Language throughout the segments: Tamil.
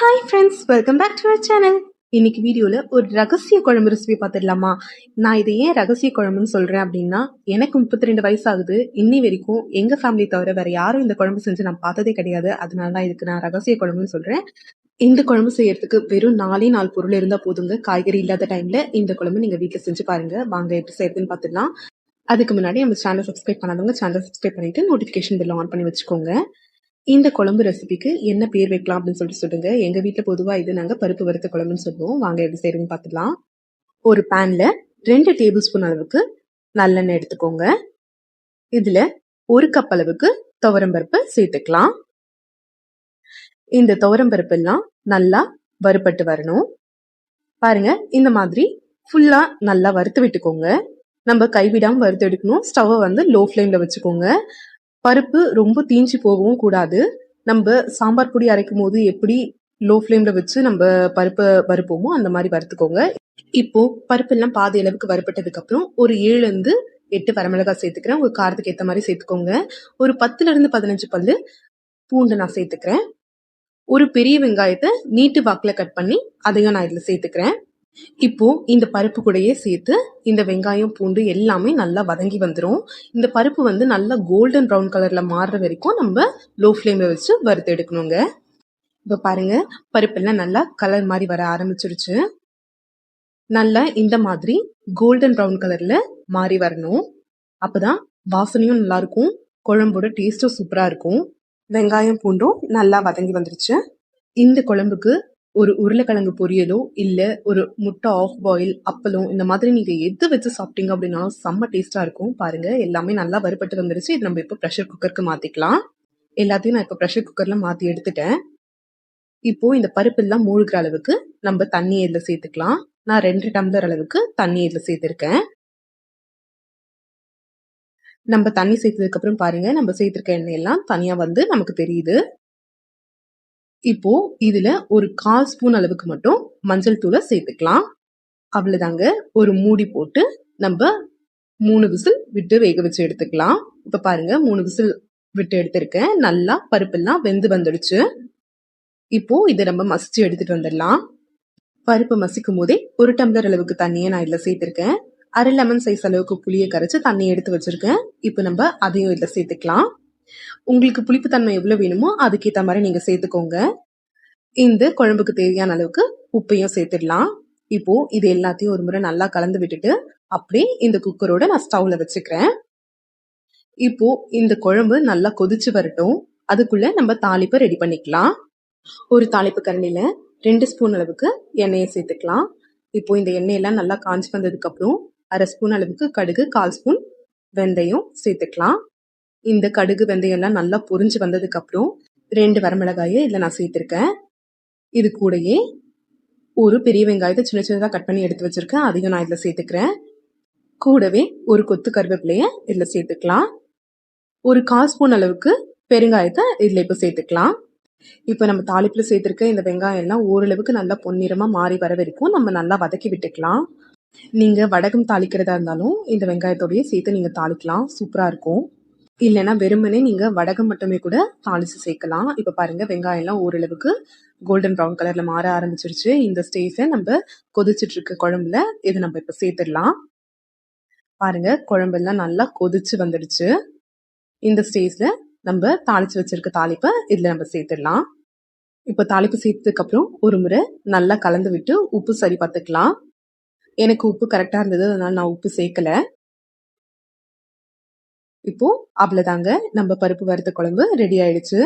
Hi friends welcome back to our channel இன்னைக்கு வீடியோவில் ஒரு ரகசிய குழம்பு ரெசிபி பார்த்துடலாமா நான் இதை ஏன் ரகசிய குழம்புன்னு சொல்கிறேன் அப்படின்னா எனக்கு முப்பத்தி ரெண்டு வயசு ஆகுது இன்னி வரைக்கும் எங்கள் ஃபேமிலி தவிர வேறு யாரும் இந்த குழம்பு செஞ்சு நான் பார்த்ததே கிடையாது. அதனால தான் இதுக்கு நான் ரகசிய குழம்புன்னு சொல்கிறேன் இந்த குழம்பு செய்யறதுக்கு வெறும் நாலே நாலு பொருள் இருந்தால் போதுங்க. காய்கறி இல்லாத டைமில் இந்த குழம்பு நீங்கள் வீட்டில் செஞ்சு பாருங்கள் வாங்க எப்படி செய்யறதுன்னு பார்த்துடலாம் அதுக்கு முன்னாடி நம்ம சேனல் சப்ஸ்கிரைப் பண்ணாதவங்க சேனல் சப்ஸ்கிரைப் பண்ணிட்டு நோட்டிஃபிகேஷன் பில் ஆன் பண்ணி வச்சுக்கோங்க. இந்த குழம்பு ரெசிபிக்கு என்ன பேர் வைக்கலாம் அப்படின்னு சொல்லிட்டு சொல்லுங்க. எங்க வீட்டில் பொதுவாக இது நாங்கள் பருப்பு வறுத்த குழம்புன்னு சொல்லுவோம். வாங்க எப்படி செய்யறதுன்னு பார்த்துக்கலாம். ஒரு பேனில் ரெண்டு டேபிள் ஸ்பூன் அளவுக்கு நல்லெண்ணெய் எடுத்துக்கோங்க. இதுல ஒரு கப் அளவுக்கு துவரம்பருப்பு சேர்த்துக்கலாம். இந்த துவரம்பருப்பு எல்லாம் நல்லா வறுபட்டு வரணும். பாருங்க இந்த மாதிரி ஃபுல்லா நல்லா வறுத்து விட்டுக்கோங்க. நம்ம கைவிடாம வறுத்து எடுக்கணும். ஸ்டவ்வை வந்து லோ ஃப்ளேம்ல வச்சுக்கோங்க. பருப்பு ரொம்ப தீஞ்சு போகவும் கூடாது. நம்ம சாம்பார் பொடி அரைக்கும் போது எப்படி லோ ஃப்ளேம்ல வச்சு நம்ம பருப்பை வறுப்போமோ அந்த மாதிரி வறுத்துக்கோங்க. இப்போ பருப்பெல்லாம் பாதி அளவுக்கு வறுப்பட்டதுக்கு அப்புறம் ஒரு ஏழுல இருந்து எட்டு வரமிளகாய் சேர்த்துக்கிறேன். ஒரு காரத்துக்கு ஏற்ற மாதிரி சேர்த்துக்கோங்க. ஒரு பத்துல இருந்து பதினஞ்சு பல்லு பூண்டு நான் சேர்த்துக்கிறேன். ஒரு பெரிய வெங்காயத்தை நீட்டு வாக்கில் கட் பண்ணி அதையும் நான் இதில் சேர்த்துக்கிறேன். இப்போ இந்த பருப்பு கூடயே சேர்த்து இந்த வெங்காயம் பூண்டு எல்லாமே நல்லா வதங்கி வந்துடும் இந்த பருப்பு வந்து நல்லா கோல்டன் ப்ரௌன் கலர்ல மாறுற வரைக்கும் நம்ம லோ ஃப்ளேம்ல வச்சு வறுத்து எடுக்கணுங்க. இப்போ பாருங்க பருப்பெல்லாம் நல்லா கலர் மாதிரி வர ஆரம்பிச்சிருச்சு. நல்லா இந்த மாதிரி கோல்டன் ப்ரௌன் கலர்ல மாறி வரணும். அப்போதான் வாசனையும் நல்லா இருக்கும் குழம்போட டேஸ்டும் சூப்பராக இருக்கும். வெங்காயம் பூண்டும் நல்லா வதங்கி வந்துருச்சு. இந்த குழம்புக்கு ஒரு உருளைக்கிழங்கு பொரியலோ இல்லை ஒரு முட்டை ஆஃப் பாயில் அப்பளம் இந்த மாதிரி நீங்கள் எது வச்சு சாப்பிட்டீங்க அப்படின்னா செம்ம டேஸ்ட்டாக இருக்கும். பாருங்கள் எல்லாமே நல்லா வறுபட்டு வந்துருச்சு. இது நம்ம இப்போ ப்ரெஷர் குக்கருக்கு மாற்றிக்கலாம் எல்லாத்தையும் நான் இப்போ ப்ரெஷர் குக்கரில் மாற்றி எடுத்துட்டேன். இப்போது இந்த பருப்பு எல்லாம் மூழ்கிற அளவுக்கு நம்ம தண்ணி இதில் சேர்த்துக்கலாம். நான் ரெண்டு டம்ளர் அளவுக்கு தண்ணி இதில் சேர்த்துருக்கேன். நம்ம தண்ணி சேர்த்ததுக்கப்புறம் பாருங்கள் நம்ம சேர்த்துருக்க எண்ணெய் எல்லாம் வந்து நமக்கு தெரியுது. இப்போ இதுல ஒரு கால் ஸ்பூன் அளவுக்கு மட்டும் மஞ்சள் தூளை சேர்த்துக்கலாம். அவ்வளவுதாங்க. ஒரு மூடி போட்டு நம்ம மூணு விசில் விட்டு வேக வச்சு எடுத்துக்கலாம். இப்ப பாருங்க மூணு விசில் விட்டு எடுத்திருக்கேன். நல்லா பருப்பெல்லாம் வெந்து வந்துடுச்சு. இப்போ இதை நம்ம மசிச்சு எடுத்துட்டு வந்துடலாம். பருப்பு மசிக்கும் போதே ஒரு டம்ளர் அளவுக்கு தண்ணியை நான் இதில் சேர்த்திருக்கேன். அரை லெமன் சைஸ் அளவுக்கு புளியை கரைச்சு தண்ணி எடுத்து வச்சிருக்கேன். இப்போ நம்ம அதையும் இதில் சேர்த்துக்கலாம். உங்களுக்கு புளிப்புத்தன்மை எவ்வளோ வேணுமோ அதுக்கேற்ற மாதிரி நீங்கள் சேர்த்துக்கோங்க. இந்த குழம்புக்கு தேவையான அளவுக்கு உப்பையும் சேர்த்துடலாம். இப்போ இது எல்லாத்தையும் ஒரு முறை நல்லா கலந்து விட்டுட்டு அப்படியே இந்த குக்கரோட நான் ஸ்டவ்ல வச்சுக்கிறேன். இப்போ இந்த குழம்பு நல்லா கொதிச்சு வரட்டும். அதுக்குள்ள நம்ம தாளிப்பை ரெடி பண்ணிக்கலாம். ஒரு தாளிப்பு கரண்டில ரெண்டு ஸ்பூன் அளவுக்கு எண்ணெயை சேர்த்துக்கலாம். இப்போ இந்த எண்ணெயெல்லாம் நல்லா காஞ்சி வந்ததுக்கு அப்புறம் அரை ஸ்பூன் அளவுக்கு கடுகு கால் ஸ்பூன் வெந்தயம் சேர்த்துக்கலாம். இந்த கடுகு வெந்தயம் எல்லாம் நல்லா பொரிஞ்சு வந்ததுக்கு அப்புறம் ரெண்டு வரமிளகாயை இதில் நான் சேர்த்துருக்கேன். இது கூடயே ஒரு பெரிய வெங்காயத்தை சின்ன சின்னதாக கட் பண்ணி எடுத்து வச்சிருக்கேன். அதையும் நான் இதில் சேர்த்துக்கிறேன். கூடவே ஒரு கொத்து கருவேப்பிலையை இதில் சேர்த்துக்கலாம். ஒரு கால் ஸ்பூன் அளவுக்கு பெருங்காயத்தை இதில் இப்போ சேர்த்துக்கலாம். இப்போ நம்ம தாளிப்பில் சேர்த்துருக்க இந்த வெங்காயம் எல்லாம் ஓரளவுக்கு நல்லா பொன்னிறமாக மாறி வர வரைக்கும் நம்ம நல்லா வதக்கி விட்டுக்கலாம். நீங்கள் வடகம் தாளிக்கிறதா இருந்தாலும் இந்த வெங்காயத்தோடய சேர்த்து நீங்கள் தாளிக்கலாம். சூப்பராக இருக்கும். இல்லைன்னா வெறுமனே நீங்கள் வடகம் மட்டுமே கூட தாளித்து சேர்க்கலாம். இப்போ பாருங்கள் வெங்காயம்லாம் ஓரளவுக்கு கோல்டன் ப்ரௌன் கலரில் மாற ஆரம்பிச்சிருச்சு. இந்த ஸ்டேஜை நம்ம கொதிச்சுட்டு இருக்க குழம்புல இதை நம்ம இப்போ சேர்த்துடலாம். பாருங்க குழம்பெல்லாம் நல்லா கொதிச்சு வந்துடுச்சு. இந்த ஸ்டேஜில் நம்ம தாளிச்சு வச்சிருக்க தாளிப்பை இதில் நம்ம சேர்த்துடலாம். இப்போ தாளிப்பு சேர்த்ததுக்கு அப்புறம் ஒரு முறை நல்லா கலந்து விட்டு உப்பு சரி பார்த்துக்கலாம். எனக்கு உப்பு கரெக்டாக இருந்தது அதனால நான் உப்பு சேர்க்கலை. இப்போ அவ்வளோதாங்க நம்ம பருப்பு வறுத்த குழம்பு ரெடி ஆயிடுச்சு.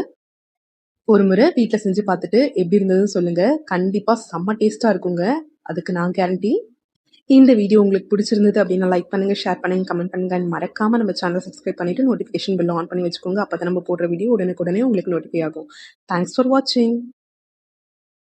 ஒரு முறை வீட்டில் செஞ்சு பார்த்துட்டு எப்படி இருந்ததுன்னு சொல்லுங்க. கண்டிப்பாக செம்ம டேஸ்ட்டாக இருக்குங்க. அதுக்கு நான் கேரண்டி இந்த வீடியோ உங்களுக்கு பிடிச்சிருந்தது அப்படின்னா லைக் பண்ணுங்க ஷேர் பண்ணுங்க கமெண்ட் பண்ணுங்க. மறக்காம நம்ம சேனல் சப்ஸ்கிரைப் பண்ணிட்டு நோட்டிஃபிகேஷன் பில் ஆன் பண்ணி வச்சுக்கோங்க. அப்போ நம்ம போடுற வீடியோ உடனுக்குடனே உங்களுக்கு நோட்டிஃபை ஆகும். தேங்க்ஸ் ஃபார் வாட்சிங்